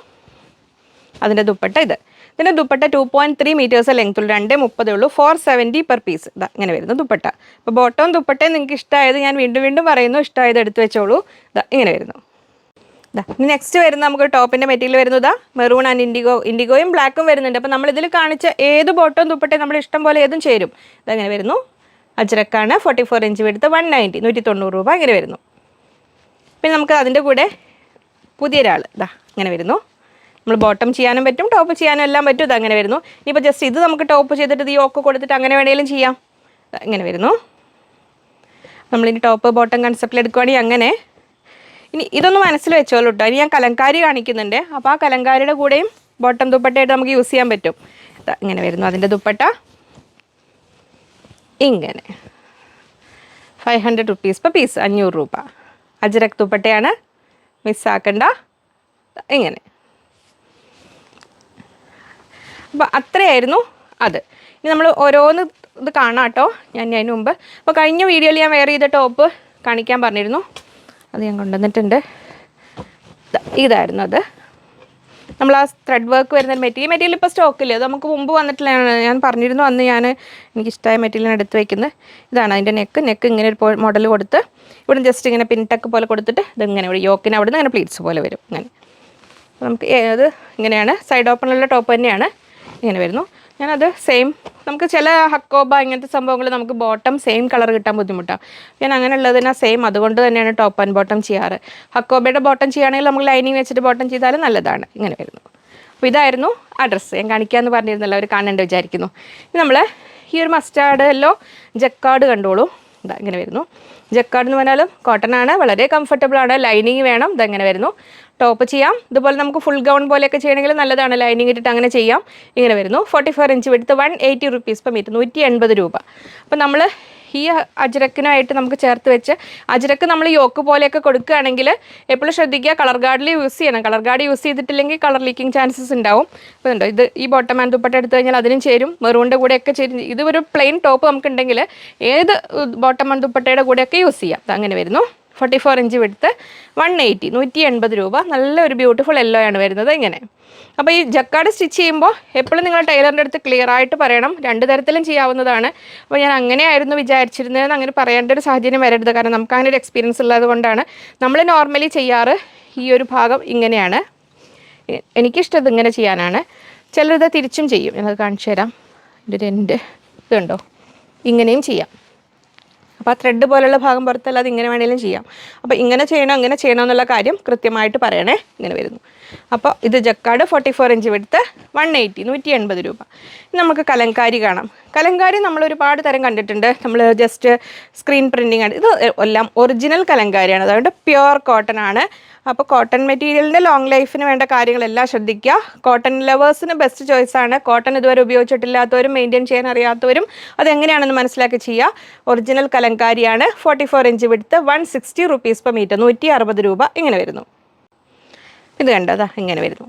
അതിന്റെ ദുപ്പട്ട ഇത്. ഇതിന്റെ dupatta two point three metres ലെങ്ത്തുള്ളൂ രണ്ട് മുപ്പതേ ഉള്ളൂ. ഫോർ സെവന്റി പെർ പീസ് ഇതാ ഇങ്ങനെ വരുന്നു ദുപ്പട്ട. അപ്പോൾ ബോട്ടവും ദുപ്പട്ടയും നിങ്ങൾക്ക് ഇഷ്ടമായത് ഞാൻ വീണ്ടും വീണ്ടും പറയുന്നു. ഇഷ്ടമായത് എടുത്തു വെച്ചോളൂ. ഇതാ ഇങ്ങനെ വരുന്നു. ഇതാ ഇനി നെക്സ്റ്റ് വരുന്ന നമുക്ക് ടോപ്പിന്റെ മെറ്റീരിയൽ വരുന്നതാ മെറൂൺ ആൻഡ് ഇൻഡിഗോ ഇൻഡിഗോയും ബ്ലാക്കും വരുന്നുണ്ട്. അപ്പോൾ നമ്മൾ ഇതിൽ കാണിച്ച ഏത് ബോട്ടവും ദുപ്പട്ടയും നമ്മൾ ഇഷ്ടം പോലെ ഏതും ചേരും. ഇതങ്ങനെ വരുന്നു. അജ്രക്കാണ് ഫോർട്ടി ഫോർ ഇഞ്ച് എടുത്ത് വൺ നയന്റി നൂറ്റി തൊണ്ണൂറ് രൂപ ഇങ്ങനെ വരുന്നു. പിന്നെ നമുക്ക് അതിന്റെ കൂടെ പുതിയൊരാൾ ഇതാ ഇങ്ങനെ വരുന്നു. നമ്മൾ ബോട്ടം ചെയ്യാനും പറ്റും ടോപ്പ് ചെയ്യാനും എല്ലാം പറ്റും ഇത് അങ്ങനെ വരുന്നു. ഇനിയിപ്പോൾ ജസ്റ്റ് ഇത് നമുക്ക് ടോപ്പ് ചെയ്തിട്ട് ഈ യോക്ക് കൊടുത്തിട്ട് അങ്ങനെ വേണമെങ്കിലും ചെയ്യാം. ഇങ്ങനെ വരുന്നു. നമ്മളിനി ടോപ്പ് ബോട്ടം കൺസെപ്റ്റിൽ എടുക്കുവാണെങ്കിൽ അങ്ങനെ. ഇനി ഇതൊന്ന് മനസ്സിൽ വെച്ചോളൂ കേട്ടോ ഇനി ഞാൻ കലങ്കാരി കാണിക്കുന്നുണ്ട്. അപ്പോൾ ആ കലങ്കാരിയുടെ കൂടെയും ബോട്ടം ദുപ്പട്ടയായിട്ട് നമുക്ക് യൂസ് ചെയ്യാൻ പറ്റും. ഇങ്ങനെ വരുന്നു അതിന്റെ ദുപ്പട്ട. ഇങ്ങനെ. Five hundred rupees per piece അഞ്ഞൂറ് രൂപ. അജരക് ദുപ്പട്ടയാണ്. മിസ്സാക്കണ്ട ഇങ്ങനെ. അപ്പോൾ അത്രയായിരുന്നു അത്. ഇനി നമ്മൾ ഓരോന്ന് ഇത് കാണാം കേട്ടോ. ഞാൻ അതിന് മുമ്പ്. അപ്പോൾ കഴിഞ്ഞ വീഡിയോയിൽ ഞാൻ വെയർ ചെയ്ത ടോപ്പ് കാണിക്കാൻ പറഞ്ഞിരുന്നു. അത് ഞാൻ കൊണ്ടുവന്നിട്ടുണ്ട്. ഇതായിരുന്നു അത്. നമ്മൾ ആ ത്രെഡ് വർക്ക് വരുന്ന മെറ്റീരിയൽ മെറ്റീരിയൽ ഇപ്പോൾ സ്റ്റോക്കില്ല അത് നമുക്ക് മുമ്പ് വന്നിട്ടില്ലാണ് ഞാൻ പറഞ്ഞിരുന്നു അന്ന് ഞാൻ എനിക്ക് ഇഷ്ടമായ മെറ്റീരിയൽ എടുത്ത് വെക്കുന്നത് ഇതാണ് അതിന്റെ നെക്ക് നെക്ക് ഇങ്ങനെ ഒരു മോഡൽ കൊടുത്ത് ഇവിടെ ജസ്റ്റ് ഇങ്ങനെ പിൻടക്ക് പോലെ കൊടുത്തിട്ട് ഇതിങ്ങനെ ഇവിടെ യോക്കിന് അവിടെ നിന്ന് ഇങ്ങനെ പ്ലീറ്റ്സ് പോലെ വരും. അങ്ങനെ നമുക്ക് അത് ഇങ്ങനെയാണ്. സൈഡ് ഓപ്പണുള്ള ടോപ്പ് തന്നെയാണ്. ഇങ്ങനെ വരുന്നു. ഞാനത് സെയിം നമുക്ക് ചില ഹക്കോബ ഇങ്ങനത്തെ സംഭവങ്ങൾ നമുക്ക് ബോട്ടം സെയിം കളർ കിട്ടാൻ ബുദ്ധിമുട്ടാണ് ഞാൻ അങ്ങനെയുള്ളതിനാ സെയിം അതുകൊണ്ട് തന്നെയാണ് ടോപ്പ് ആൻഡ് ബോട്ടം ചെയ്യാറ്. ഹക്കോബയുടെ ബോട്ടം ചെയ്യുകയാണെങ്കിൽ നമ്മൾ ലൈനിങ് വെച്ചിട്ട് ബോട്ടം ചെയ്താലും നല്ലതാണ്. ഇങ്ങനെ വരുന്നു അപ്പോൾ ഇതായിരുന്നു ആ ഡ്രസ്സ് ഞാൻ കാണിക്കാമെന്ന് പറഞ്ഞിരുന്നല്ലോ അവർ കാണേണ്ട വിചാരിക്കുന്നു. നമ്മൾ ഈ ഒരു മസ്റ്റാർഡ് എല്ലോ ജക്കാർഡ് കണ്ടോളൂ. ഇതാ ഇങ്ങനെ വരുന്നു. ജക്കാർഡ് എന്ന് പറഞ്ഞാലും കോട്ടൺ ആണ്. വളരെ കംഫർട്ടബിൾ ആണ്. ലൈനിങ് വേണം. ഇതങ്ങനെ വരുന്നു. ടോപ്പ് ചെയ്യാം. ഇതുപോലെ നമുക്ക് ഫുൾ ഗൗൺ പോലെയൊക്കെ ചെയ്യണമെങ്കിൽ നല്ലതാണ്. ലൈനിങ് ഇട്ടിട്ട് അങ്ങനെ ചെയ്യാം. ഇങ്ങനെ വരുന്നു. ഫോർട്ടി ഫോർ ഇഞ്ച് എടുത്ത് one eighty rupees per metre നൂറ്റി എൺപത് രൂപ. അപ്പം നമ്മൾ ഈ അജരക്കിനായിട്ട് നമുക്ക് ചേർത്ത് വെച്ച് അജരക്ക് നമ്മൾ യോക്ക് പോലെയൊക്കെ കൊടുക്കുകയാണെങ്കിൽ എപ്പോഴും ശ്രദ്ധിക്കുക കളർ ഗാർഡിൽ യൂസ് ചെയ്യണം. കളർ ഗാർഡ് യൂസ് ചെയ്തിട്ടില്ലെങ്കിൽ കളർ ലീക്കിംഗ് ചാൻസസ് ഉണ്ടാവും. അപ്പോൾ ഉണ്ടോ ഇത് ഈ ബോട്ടം ആൻഡ് ദുപ്പട്ട എടുത്തു കഴിഞ്ഞാൽ അതിനും ചേരും. മെറൂണിന്റെ കൂടെയൊക്കെ ചേരും. ഇത് ഒരു പ്ലെയിൻ ടോപ്പ് നമുക്കുണ്ടെങ്കിൽ ഏത് ബോട്ടം ആൻഡ് ദുപ്പട്ടയുടെ കൂടെയൊക്കെ യൂസ് ചെയ്യാം. അങ്ങനെ വരുന്നു. Forty four inch width one eighty നൂറ്റി എൺപത് രൂപ. നല്ലൊരു ബ്യൂട്ടിഫുൾ യെല്ലോ ആണ് വരുന്നത് ഇങ്ങനെ. അപ്പോൾ ഈ ജക്കാട് സ്റ്റിച്ച് ചെയ്യുമ്പോൾ എപ്പോഴും നിങ്ങൾ ടൈലറിന്റെ അടുത്ത് ക്ലിയർ ആയിട്ട് പറയണം. രണ്ട് തരത്തിലും ചെയ്യാവുന്നതാണ്. അപ്പോൾ ഞാൻ അങ്ങനെയായിരുന്നു വിചാരിച്ചിരുന്നതെന്ന് അങ്ങനെ പറയേണ്ട ഒരു സാഹചര്യം വരരുത്. കാരണം നമുക്ക് അങ്ങനെ ഒരു എക്സ്പീരിയൻസ് ഉള്ളത് കൊണ്ടാണ്. നമ്മൾ നോർമലി ചെയ്യാറ് ഈ ഒരു ഭാഗം ഇങ്ങനെയാണ്. എനിക്കിഷ്ടം ഇങ്ങനെ ചെയ്യാനാണ്. ചിലരിത് തിരിച്ചും ചെയ്യും. ഞാനത് കാണിച്ചു തരാം ഇതിന്റെ എന്റെ ഇതുണ്ടോ? ഇങ്ങനെയും ചെയ്യാം. അപ്പോൾ ആ ത്രെഡ് പോലുള്ള ഭാഗം പുറത്തല്ലാതെ ഇങ്ങനെ വേണമെങ്കിലും ചെയ്യാം. അപ്പോൾ ഇങ്ങനെ ചെയ്യണോ അങ്ങനെ ചെയ്യണോ എന്നുള്ള കാര്യം കൃത്യമായിട്ട് പറയണേ. ഇങ്ങനെ വരുന്നു. അപ്പോൾ ഇത് jacquard forty four inch width one eighty നൂറ്റി എൺപത് രൂപ നമുക്ക് കലങ്കാരി കാണാം. കലങ്കാരി നമ്മൾ ഒരുപാട് തരം കണ്ടിട്ടുണ്ട്. നമ്മൾ ജസ്റ്റ് സ്ക്രീൻ പ്രിന്റിങ് ആണ്. ഇത് എല്ലാം ഒറിജിനൽ കലങ്കാരിയാണ്. അതുകൊണ്ട് പ്യുവർ കോട്ടൺ ആണ്. അപ്പോൾ കോട്ടൺ മെറ്റീരിയലിന്റെ ലോങ് ലൈഫിന് വേണ്ട കാര്യങ്ങളെല്ലാം ശ്രദ്ധിക്കുക. കോട്ടൺ ലവേഴ്സിന് ബെസ്റ്റ് ചോയ്സ് ആണ്. കോട്ടൺ ഇതുവരെ ഉപയോഗിച്ചിട്ടില്ലാത്തവരും മെയിന്റെയിൻ ചെയ്യാൻ അറിയാത്തവരും അതെങ്ങനെയാണെന്ന് മനസ്സിലാക്കി ചെയ്യുക. Original കലങ്കാരിയാണ്. Forty four inch width one sixty rupees per metre നൂറ്റി അറുപത് രൂപ ഇങ്ങനെ വരുന്നു. ഇത് കണ്ടോ? ഇങ്ങനെ വരുന്നു.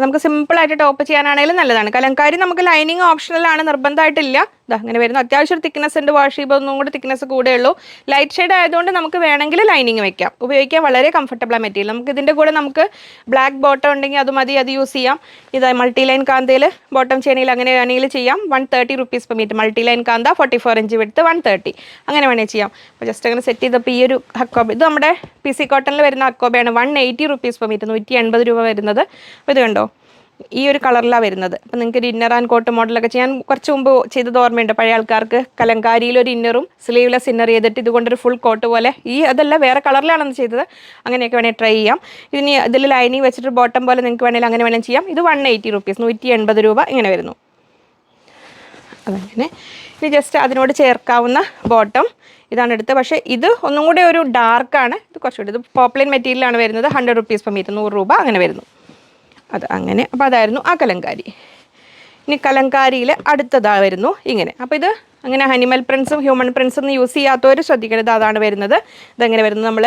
നമുക്ക് സിമ്പിളായിട്ട് ടോപ്പ് ചെയ്യാനാണെങ്കിലും നല്ലതാണ്. കലങ്കാരി നമുക്ക് ലൈനിങ് ഓപ്ഷണലാണ് നിർബന്ധമായിട്ടില്ല. ഇതാ അങ്ങനെ വരുന്നു. അത്യാവശ്യം തിക്നെസ് ഉണ്ട് വാഷ് ചെയ്യുമ്പോൾ ഒന്നും കൂടി തിക്നെസ് കൂടെ ഉള്ളൂ. ലൈറ്റ് ഷെയ്ഡ് ആയതുകൊണ്ട് നമുക്ക് വേണമെങ്കിൽ ലൈനിങ് വെക്കാം. ഉപയോഗിക്കാൻ വളരെ കംഫർട്ടബിൾ ആണ് മെറ്റീരിയൽ നമുക്ക് ഇതിന്റെ കൂടെ നമുക്ക് ബ്ലാക്ക് ബോട്ടം ഉണ്ടെങ്കിൽ അത് മതി അത് യൂസ് ചെയ്യാം. ഇത് മൾട്ടി ലൈൻ കാന്തയിൽ ബോട്ടം ചെയ്യണമെങ്കിൽ അങ്ങനെ വേണമെങ്കിൽ ചെയ്യാം. One thirty rupees per metre multi line kantha forty four inch width one thirty അങ്ങനെ വേണേൽ ചെയ്യാം. അപ്പോൾ ജസ്റ്റ് അങ്ങനെ സെറ്റ് ചെയ്തപ്പോൾ ഈ ഒരു ഹക്കോബ ഇത് നമ്മുടെ പി സി കോട്ടണിൽ വരുന്ന ഹക്കോബയാണ് one eighty rupees per metre നൂറ്റി എൺപത് രൂപ വരുന്നത്. അപ്പോൾ ഇത് കണ്ടോ? ഈ ഒരു കളറിലാണ് വരുന്നത്. അപ്പം നിങ്ങൾക്ക് ഒരു ഇന്നർ ആൻഡ് കോട്ട് മോഡലൊക്കെ ചെയ്യാൻ കുറച്ച് മുമ്പ് ചെയ്തത് ഓർമ്മയുണ്ട്. പഴയ ആൾക്കാർക്ക് കലങ്കാരിയിൽ ഒരു ഇന്നറും സ്ലീവ്ലെസ് ഇന്നർ ചെയ്തിട്ട് ഇതുകൊണ്ടൊരു ഫുൾ കോട്ട് പോലെ ഈ അതല്ല വേറെ കളറിലാണെന്ന് ചെയ്തത്. അങ്ങനെയൊക്കെ വേണേൽ ട്രൈ ചെയ്യാം. ഇതിന് ഇതിൽ ലൈനിങ് വെച്ചിട്ട് ബോട്ടം പോലെ നിങ്ങൾക്ക് വേണമെങ്കിൽ അങ്ങനെ വേണമെങ്കിൽ ചെയ്യാം. ഇത് വൺ എയ്റ്റി റുപ്പീസ് നൂറ്റി എൺപത് രൂപ ഇങ്ങനെ വരുന്നു. അതങ്ങനെ. ഇനി ജസ്റ്റ് അതിനോട് ചേർക്കാവുന്ന ബോട്ടം ഇതാണ് എടുത്തത്. പക്ഷേ ഇത് ഒന്നും കൂടെ ഒരു ഡാർക്കാണ് ഇത് കുറച്ചുകൂടി ഇത് പോപ്ലൈൻ മെറ്റീരിയലാണ് വരുന്നത്. ഹൺഡ്രഡ് റുപ്പീസ് പെർ മീറ്റർ നൂറ് രൂപ അങ്ങനെ വരുന്നു. അത് അങ്ങനെ. അപ്പോൾ അതായിരുന്നു ആ കലങ്കാരി. ഇനി കലങ്കാരിയിൽ അടുത്തതാ വരുന്നു ഇങ്ങനെ. അപ്പോൾ ഇത് അങ്ങനെ അനിമൽ പ്രിൻസും ഹ്യൂമൻ പ്രിൻസും യൂസ് ചെയ്യാത്തവർ ശ്രദ്ധിക്കരുത്. അതാണ് വരുന്നത്. ഇതെങ്ങനെ വരുന്നത് നമ്മൾ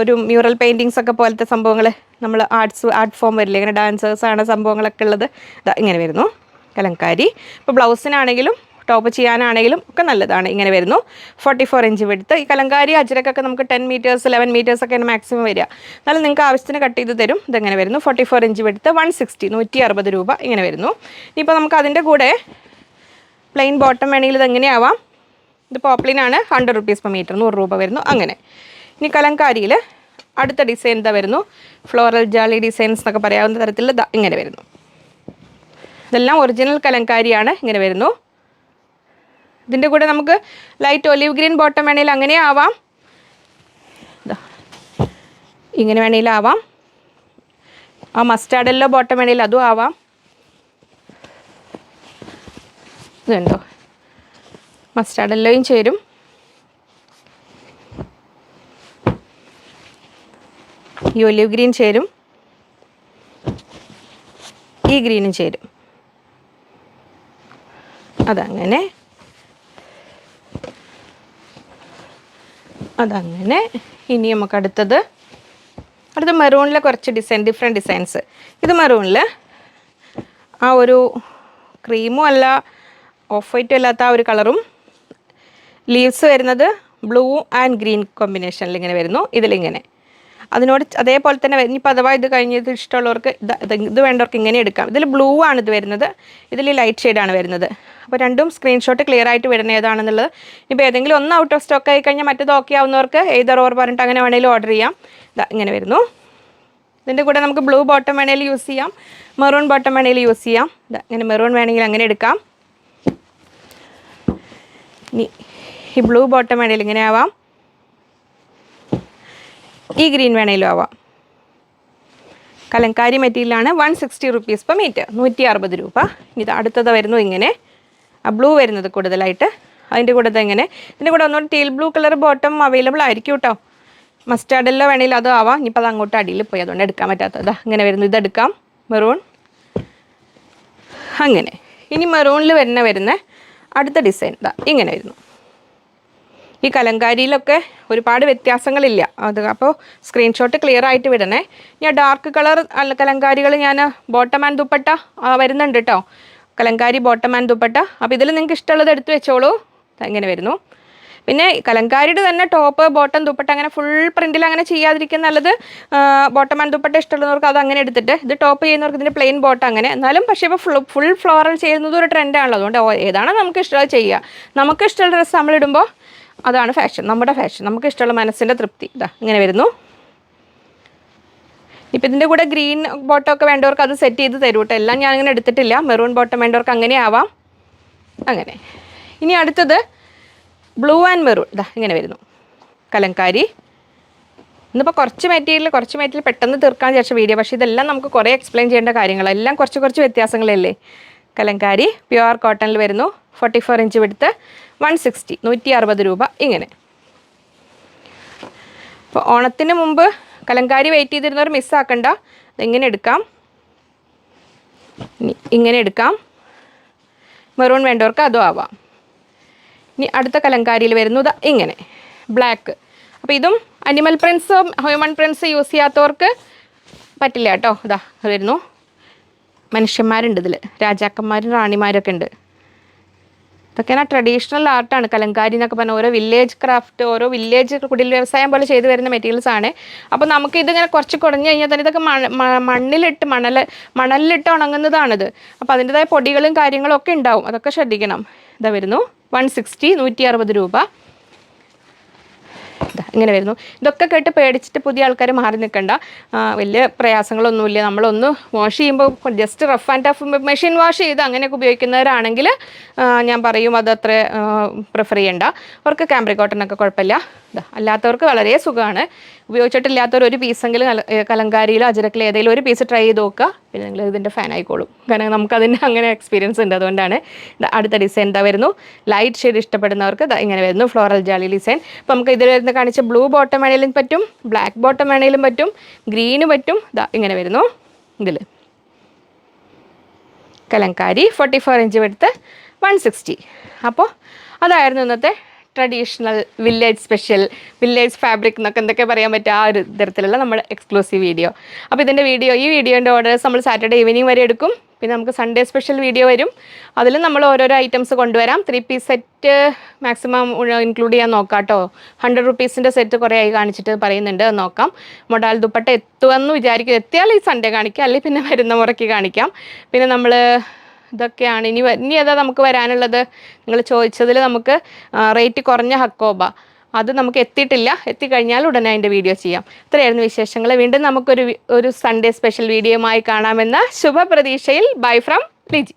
ഒരു മ്യൂറൽ പെയിന്റിങ്സ് ഒക്കെ പോലത്തെ സംഭവങ്ങൾ നമ്മൾ ആർട്സ് ആർട്ട് ഫോം വരില്ലേ? ഇങ്ങനെ ഡാൻസേഴ്സാണ് സംഭവങ്ങളൊക്കെ ഉള്ളത്. ഇങ്ങനെ വരുന്നു. കലങ്കാരി. ഇപ്പോൾ ബ്ലൗസിനാണെങ്കിലും ടോപ്പ് ചെയ്യാനാണെങ്കിലും ഒക്കെ നല്ലതാണ്. ഇങ്ങനെ വരുന്നു. ഫോർട്ടി ഫോർ ഇഞ്ച് വെടുത്ത് ഈ കലങ്കാരി അജരക്കൊക്കെ നമുക്ക് ടെൻ മീറ്റേഴ്സ് ലെവൻ മീറ്റേഴ്സ് ഒക്കെയാണ് മാക്സിമം വരിക. എന്നാലും നിങ്ങൾക്ക് ആവശ്യത്തിന് കട്ട് ചെയ്ത് തരും. ഇതെങ്ങനെ വരുന്നു? Forty four inch width one sixty നൂറ്റി അറുപത് രൂപ ഇങ്ങനെ വരുന്നു. ഇനിയിപ്പോൾ നമുക്ക് അതിന്റെ കൂടെ പ്ലെയിൻ ബോട്ടം വേണമെങ്കിൽ ഇത് എങ്ങനെയാവാം? ഇത് പോപ്ലിനാണ് ഹൺഡ്രഡ് റുപ്പീസ് പെർ മീറ്റർ നൂറ് രൂപ വരുന്നു. അങ്ങനെ. ഇനി കലങ്കാരിയിൽ അടുത്ത ഡിസൈൻ ഇതാ വരുന്നു. ഫ്ലോറൽ ജാളി ഡിസൈൻസ് എന്നൊക്കെ പറയാവുന്ന തരത്തിൽ ഇങ്ങനെ വരുന്നു. ഇതെല്ലാം ഒറിജിനൽ കലങ്കാരിയാണ്. ഇങ്ങനെ വരുന്നു. ഇതിന്റെ കൂടെ നമുക്ക് ലൈറ്റ് ഒലിവ് ഗ്രീൻ ബോട്ടം വേണമെങ്കിൽ അങ്ങനെ ആവാം. ഇങ്ങനെ വേണമെങ്കിൽ ആവാം. ആ മസ്റ്റാർഡ് എല്ലോ ബോട്ടം വേണമെങ്കിൽ അതും ആവാം. ഇതുണ്ടോ മസ്റ്റാർഡ് എല്ലോയും ചേരും. ഈ ഒലിവ് ഗ്രീൻ ചേരും. ഈ ഗ്രീനും ചേരും. അതങ്ങനെ അതങ്ങനെ. ഇനി നമുക്ക് അടുത്തത് അടുത്ത മെറൂണിൽ കുറച്ച് ഡിസൈൻ ഡിഫറെന്റ് ഡിസൈൻസ് ഇത് മെറൂണിൽ ആ ഒരു ക്രീമും അല്ല ഓഫ് വൈറ്റും അല്ലാത്ത ആ ഒരു കളറും ലീവ്സ് വരുന്നത് ബ്ലൂ ആൻഡ് ഗ്രീൻ കോമ്പിനേഷനിൽ ഇങ്ങനെ വരുന്നു. ഇതിലിങ്ങനെ. അതിനോട് അതേപോലെ തന്നെ. ഇനിയിപ്പോൾ അഥവാ ഇത് കഴിഞ്ഞത് ഇഷ്ടമുള്ളവർക്ക് ഇത് ഇത് ഇത് വേണ്ടവർക്ക് ഇങ്ങനെ എടുക്കാം. ഇതിൽ ബ്ലൂ ആണ് ഇത് വരുന്നത്. ഇതിൽ ലൈറ്റ് ഷെയ്ഡാണ് വരുന്നത്. അപ്പോൾ രണ്ടും സ്ക്രീൻഷോട്ട് ക്ലിയർ ആയിട്ട് വരുന്ന ഏതാണെന്നുള്ളത്. ഇപ്പോൾ ഏതെങ്കിലും ഒന്ന് ഔട്ട് ഓഫ് സ്റ്റോക്ക് ആയി കഴിഞ്ഞാൽ മറ്റേത് ഓക്കെ ആവുന്നവർക്ക് ഏതർ ഓർ പറഞ്ഞിട്ട് അങ്ങനെ വേണമെങ്കിലും ഓർഡർ ചെയ്യാം. ഇതാ ഇങ്ങനെ വരുന്നു. ഇതിന്റെ കൂടെ നമുക്ക് ബ്ലൂ ബോട്ടം വേണമെങ്കിൽ യൂസ് ചെയ്യാം. മെറൂൺ ബോട്ടം വേണമെങ്കിൽ യൂസ് ചെയ്യാം. ഇതാ ഇങ്ങനെ മെറൂൺ വേണമെങ്കിൽ അങ്ങനെ എടുക്കാം. ഇനി ഈ ബ്ലൂ ബോട്ടം വേണമെങ്കിൽ ഇങ്ങനെ ആവാം. ഈ ഗ്രീൻ വേണേലും ആവാം. കലങ്കാരി മെറ്റീരിയലാണ് one sixty rupees per metre നൂറ്റി അറുപത് രൂപ ഇത് അടുത്തത് വരുന്നു ഇങ്ങനെ. ആ ബ്ലൂ വരുന്നത് കൂടുതലായിട്ട്. അതിന്റെ കൂടെ ഇങ്ങനെ ഇതിന്റെ കൂടെ ഒന്നുകൂടി teal blue colour bottom available ആയിരിക്കും കേട്ടോ മസ്റ്റാർഡെല്ലാം വേണമെങ്കിൽ അതും ആവാം. ഇനിയിപ്പോൾ അത് അങ്ങോട്ട് അടിയിൽ പോയി. അതുകൊണ്ട് എടുക്കാൻ പറ്റാത്തതാ. ഇങ്ങനെ വരുന്നു. ഇതെടുക്കാം മെറൂൺ അങ്ങനെ. ഇനി മെറൂണിൽ വരുന്ന വരുന്ന അടുത്ത ഡിസൈൻ ഇതാ ഇങ്ങനെ വരുന്നു. ഈ കലങ്കാരിയിലൊക്കെ ഒരുപാട് വ്യത്യാസങ്ങളില്ല. അത് അപ്പോൾ സ്ക്രീൻഷോട്ട് ക്ലിയർ ആയിട്ട് വിടണേ. ഞാൻ ഡാർക്ക് കളർ കലങ്കാരികൾ ഞാൻ ബോട്ടം ആൻഡ് ദുപ്പട്ട വരുന്നുണ്ട് കേട്ടോ കലങ്കാരി ബോട്ടം ആൻഡ് ദുപ്പട്ട. അപ്പോൾ ഇതിൽ നിങ്ങൾക്ക് ഇഷ്ടമുള്ളത് എടുത്തു വെച്ചോളൂ. ഇങ്ങനെ വരുന്നു. പിന്നെ കലങ്കാരിയുടെ തന്നെ ടോപ്പ് ബോട്ടം ദുപ്പട്ട അങ്ങനെ ഫുൾ പ്രിന്റിൽ അങ്ങനെ ചെയ്യാതിരിക്കുന്ന നല്ലത് ബോട്ടം ആൻഡ് ദുപ്പട്ട ഇഷ്ടമുള്ളവർക്ക് അത് അങ്ങനെ എടുത്തിട്ട് ഇത് ടോപ്പ് ചെയ്യുന്നവർക്ക് ഇതിന്റെ പ്ലെയിൻ ബോട്ടം അങ്ങനെ. എന്നാലും പക്ഷേ ഇപ്പോൾ ഫുൾ ഫുൾ ഫ്ലോറൽ ചെയ്യുന്നത് ഒരു ട്രെൻഡാണല്ലോ അതുകൊണ്ട് ഏതാണോ നമുക്ക് ഇഷ്ടമുള്ളത് ചെയ്യുക നമുക്ക് ഇഷ്ടമുള്ള ഡ്രസ്സ് നമ്മളിടുമ്പോൾ അതാണ് ഫാഷൻ നമ്മുടെ ഫാഷൻ നമുക്ക് ഇഷ്ടമുള്ള മനസ്സിന്റെ തൃപ്തി. ഇതാ ഇങ്ങനെ വരുന്നു. ഇപ്പം ഇതിന്റെ കൂടെ ഗ്രീൻ ബോട്ടം ഒക്കെ വേണ്ടവർക്ക് അത് സെറ്റ് ചെയ്ത് തരും കേട്ടോ എല്ലാം ഞാൻ അങ്ങനെ എടുത്തിട്ടില്ല. മെറൂൺ ബോട്ടം വേണ്ടവർക്ക് അങ്ങനെ ആവാം. അങ്ങനെ. ഇനി അടുത്തത് ബ്ലൂ ആൻഡ് മെറൂൺ ഇതാ ഇങ്ങനെ വരുന്നു. കലങ്കാരി. ഇന്നിപ്പോൾ കുറച്ച് മെറ്റീരിയൽ കുറച്ച് മെറ്റീരിയൽ പെട്ടെന്ന് തീർക്കാൻ വിചാരിച്ച വീഡിയോ പക്ഷേ ഇതെല്ലാം നമുക്ക് കുറേ എക്സ്പ്ലെയിൻ ചെയ്യേണ്ട കാര്യങ്ങളാണ് എല്ലാം കുറച്ച് കുറച്ച് വ്യത്യാസങ്ങളല്ലേ? കലങ്കാരി പ്യുവർ കോട്ടണിൽ വരുന്നു. Forty four inch width one sixty നൂറ്റി അറുപത് രൂപ ഇങ്ങനെ. അപ്പോൾ ഓണത്തിന് മുമ്പ് കലങ്കാരി വെയിറ്റ് ചെയ്തിരുന്നവർ മിസ്സാക്കണ്ട ഇതെങ്ങനെ എടുക്കാം? ഇങ്ങനെ എടുക്കാം. മെറൂൺ വേണ്ടവർക്ക് അതും ആവാം. ഇനി അടുത്ത കലങ്കാരിയിൽ വരുന്നത് ഇങ്ങനെ ബ്ലാക്ക് അപ്പോൾ ഇതും അനിമൽ പ്രിൻസും ഹ്യൂമൻ പ്രിൻസ് യൂസ് ചെയ്യാത്തവർക്ക് പറ്റില്ല കേട്ടോ. ഇതാ വരുന്നു. മനുഷ്യന്മാരുണ്ട് ഇതിൽ രാജാക്കന്മാരും റാണിമാരൊക്കെ ഉണ്ട്. ഇതൊക്കെയാണ് ട്രഡീഷണൽ ആർട്ടാണ് കലങ്കാരി എന്നൊക്കെ പറഞ്ഞാൽ ഓരോ വില്ലേജ് ക്രാഫ്റ്റ് ഓരോ വില്ലേജ് കുടിൽ വ്യവസായം പോലെ ചെയ്തു വരുന്ന മെറ്റീരിയൽസ് ആണ്. അപ്പോൾ നമുക്ക് ഇതിങ്ങനെ കുറച്ച് കുറഞ്ഞു കഴിഞ്ഞാൽ തന്നെ ഇതൊക്കെ മണ്ണിലിട്ട് മണൽ മണലിലിട്ട് ഉണങ്ങുന്നതാണിത്. അപ്പോൾ അതിന്റെതായ പൊടികളും കാര്യങ്ങളും ഒക്കെ ഉണ്ടാവും. അതൊക്കെ ശ്രദ്ധിക്കണം. ഇതാ വരുന്നു. വൺ സിക്സ്റ്റി നൂറ്റി അറുപത് രൂപ. ഇങ്ങനെ വരുന്നു. ഇതൊക്കെ കേട്ട് പേടിച്ചിട്ട് പുതിയ ആൾക്കാർ മാറി നിൽക്കണ്ട. വലിയ പ്രയാസങ്ങളൊന്നുമില്ല. നമ്മളൊന്ന് വാഷ് ചെയ്യുമ്പോൾ just rough and tough machine wash ചെയ്ത് അങ്ങനെയൊക്കെ ഉപയോഗിക്കുന്നവരാണെങ്കിൽ ഞാൻ പറയും അത് അത്ര പ്രിഫർ ചെയ്യണ്ട. അവർക്ക് ക്യാമ്പ്രി കോട്ടൺ ഒക്കെ കുഴപ്പമില്ല. അല്ലാത്തവർക്ക് വളരെ സുഖമാണ്. ഉപയോഗിച്ചിട്ടില്ലാത്തവർ ഒരു പീസെങ്കിലും കല കലങ്കാരിയിലോ അജരക്കിലോ ഏതെങ്കിലും ഒരു പീസ് ട്രൈ ചെയ്ത് നോക്കുക. പിന്നെ നിങ്ങൾ ഇതിന്റെ ഫാൻ ആയിക്കോളും. കാരണം നമുക്ക് നമുക്കതിന്റെ അങ്ങനെ എക്സ്പീരിയൻസ് ഉണ്ട്. അതുകൊണ്ടാണ് അടുത്ത ഡിസൈൻ എന്താ വരുന്നു. ലൈറ്റ് ഷെയ്ഡ് ഇഷ്ടപ്പെടുന്നവർക്ക് ഇങ്ങനെ വരുന്നു. ഫ്ലോറൽ ജാലി ഡിസൈൻ അപ്പോൾ നമുക്ക് ഇതിൽ വരുന്ന കാണിച്ച ബ്ലൂ ബോട്ടം വേണേലും പറ്റും. ബ്ലാക്ക് ബോട്ടം വേണേലും പറ്റും. ഗ്രീന് പറ്റും. ഇങ്ങനെ വരുന്നു. ഇതിൽ. കലങ്കാരി ഫോർട്ടി ഫോർ ഇഞ്ച് എടുത്ത് വൺ സിക്സ്റ്റി അപ്പോൾ അതായിരുന്നു ഇന്നത്തെ traditional village special village fabric എന്നൊക്കെ എന്തൊക്കെ പറയാൻ പറ്റുക ആ ഒരു തരത്തിലുള്ള നമ്മുടെ എക്സ്ക്ലൂസീവ് വീഡിയോ അപ്പോൾ ഇതിന്റെ വീഡിയോ ഈ വീഡിയോന്റെ ഓർഡേഴ്സ് നമ്മൾ സാറ്റർഡേ ഈവനിങ് വരെ എടുക്കും. പിന്നെ നമുക്ക് സൺഡേ സ്പെഷ്യൽ വീഡിയോ വരും. അതിൽ നമ്മൾ ഓരോരോ ഐറ്റംസ് കൊണ്ടുവരാം. Three piece set maximum include ചെയ്യാൻ നോക്കാം കേട്ടോ ഹൺഡ്രഡ് റുപ്പീസിന്റെ സെറ്റ് കുറേ ആയി കാണിച്ചിട്ട് പറയുന്നുണ്ട്. നോക്കാം. മൊഡാൽ ദുപ്പട്ട എത്തുമെന്ന് വിചാരിക്കും. എത്തിയാൽ ഈ സൺഡേ കാണിക്കാം. അല്ലെങ്കിൽ പിന്നെ വരുന്ന മുറയ്ക്ക് കാണിക്കാം. പിന്നെ നമ്മൾ ഇതൊക്കെയാണ്. ഇനി ഇനി ഏതാ നമുക്ക് വരാനുള്ളത്? നിങ്ങൾ ചോദിച്ചതിൽ നമുക്ക് റേറ്റ് കുറഞ്ഞ ഹക്കോബ. അത് നമുക്ക് എത്തിയിട്ടില്ല. എത്തിക്കഴിഞ്ഞാൽ ഉടനെ അതിന്റെ വീഡിയോ ചെയ്യാം. ഇത്രയായിരുന്നു വിശേഷങ്ങൾ. വീണ്ടും നമുക്കൊരു ഒരു സൺഡേ സ്പെഷ്യൽ വീഡിയോയുമായി കാണാമെന്ന ശുഭപ്രതീക്ഷയിൽ. Bye from Liji